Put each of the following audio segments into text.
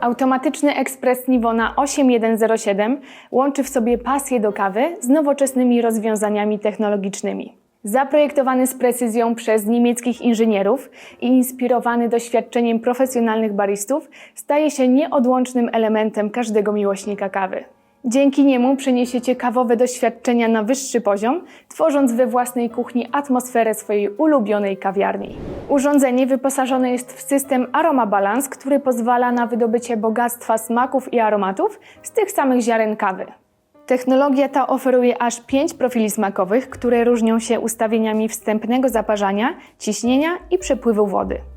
Automatyczny ekspres Nivona 8107 łączy w sobie pasję do kawy z nowoczesnymi rozwiązaniami technologicznymi. Zaprojektowany z precyzją przez niemieckich inżynierów i inspirowany doświadczeniem profesjonalnych baristów, staje się nieodłącznym elementem każdego miłośnika kawy. Dzięki niemu przeniesiecie kawowe doświadczenia na wyższy poziom, tworząc we własnej kuchni atmosferę swojej ulubionej kawiarni. Urządzenie wyposażone jest w system Aroma Balance, który pozwala na wydobycie bogactwa smaków i aromatów z tych samych ziaren kawy. Technologia ta oferuje aż 5 profili smakowych, które różnią się ustawieniami wstępnego zaparzania, ciśnienia i przepływu wody.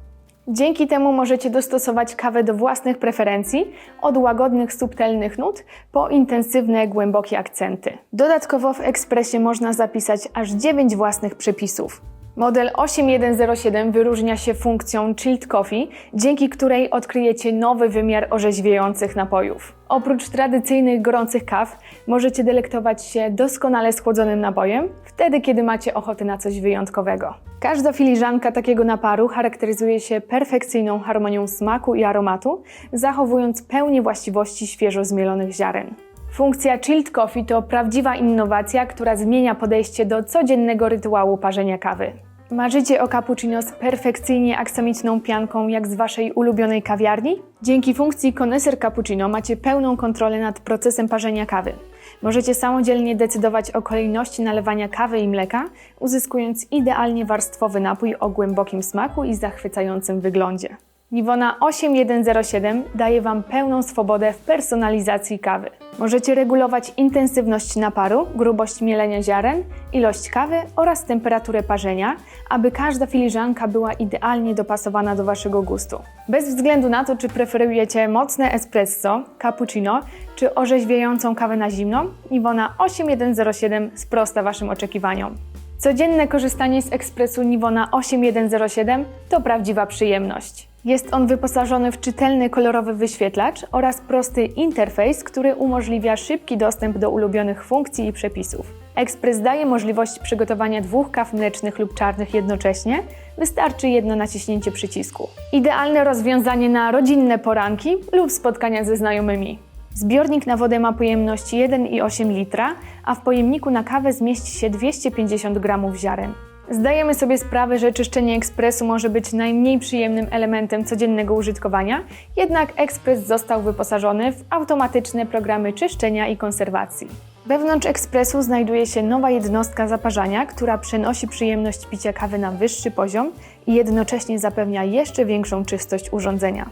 Dzięki temu możecie dostosować kawę do własnych preferencji, od łagodnych, subtelnych nut po intensywne, głębokie akcenty. Dodatkowo w ekspresie można zapisać aż 9 własnych przepisów. Model 8107 wyróżnia się funkcją Chilled Coffee, dzięki której odkryjecie nowy wymiar orzeźwiających napojów. Oprócz tradycyjnych gorących kaw, możecie delektować się doskonale schłodzonym napojem, wtedy kiedy macie ochotę na coś wyjątkowego. Każda filiżanka takiego naparu charakteryzuje się perfekcyjną harmonią smaku i aromatu, zachowując pełnię właściwości świeżo zmielonych ziaren. Funkcja Chilled Coffee to prawdziwa innowacja, która zmienia podejście do codziennego rytuału parzenia kawy. Marzycie o cappuccino z perfekcyjnie aksamitną pianką jak z Waszej ulubionej kawiarni? Dzięki funkcji Connoisseur Cappuccino macie pełną kontrolę nad procesem parzenia kawy. Możecie samodzielnie decydować o kolejności nalewania kawy i mleka, uzyskując idealnie warstwowy napój o głębokim smaku i zachwycającym wyglądzie. Nivona 8107 daje Wam pełną swobodę w personalizacji kawy. Możecie regulować intensywność naparu, grubość mielenia ziaren, ilość kawy oraz temperaturę parzenia, aby każda filiżanka była idealnie dopasowana do Waszego gustu. Bez względu na to, czy preferujecie mocne espresso, cappuccino czy orzeźwiającą kawę na zimno, Nivona 8107 sprosta Waszym oczekiwaniom. Codzienne korzystanie z ekspresu Nivona 8107 to prawdziwa przyjemność. Jest on wyposażony w czytelny kolorowy wyświetlacz oraz prosty interfejs, który umożliwia szybki dostęp do ulubionych funkcji i przepisów. Ekspres daje możliwość przygotowania dwóch kaw mlecznych lub czarnych jednocześnie, wystarczy jedno naciśnięcie przycisku. Idealne rozwiązanie na rodzinne poranki lub spotkania ze znajomymi. Zbiornik na wodę ma pojemność 1,8 litra, a w pojemniku na kawę zmieści się 250 g ziaren. Zdajemy sobie sprawę, że czyszczenie ekspresu może być najmniej przyjemnym elementem codziennego użytkowania, jednak ekspres został wyposażony w automatyczne programy czyszczenia i konserwacji. Wewnątrz ekspresu znajduje się nowa jednostka zaparzania, która przenosi przyjemność picia kawy na wyższy poziom i jednocześnie zapewnia jeszcze większą czystość urządzenia.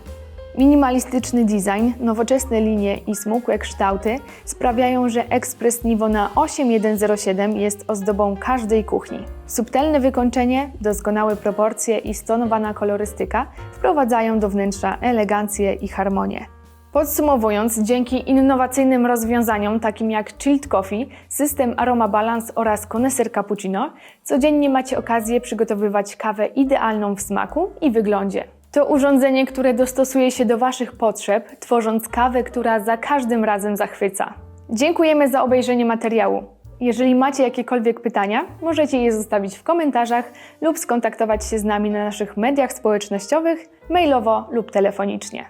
Minimalistyczny design, nowoczesne linie i smukłe kształty sprawiają, że ekspres Nivona 8107 jest ozdobą każdej kuchni. Subtelne wykończenie, doskonałe proporcje i stonowana kolorystyka wprowadzają do wnętrza elegancję i harmonię. Podsumowując, dzięki innowacyjnym rozwiązaniom takim jak Chilled Coffee, system Aroma Balance oraz Connoisseur Cappuccino, codziennie macie okazję przygotowywać kawę idealną w smaku i wyglądzie. To urządzenie, które dostosuje się do Waszych potrzeb, tworząc kawę, która za każdym razem zachwyca. Dziękujemy za obejrzenie materiału. Jeżeli macie jakiekolwiek pytania, możecie je zostawić w komentarzach lub skontaktować się z nami na naszych mediach społecznościowych, mailowo lub telefonicznie.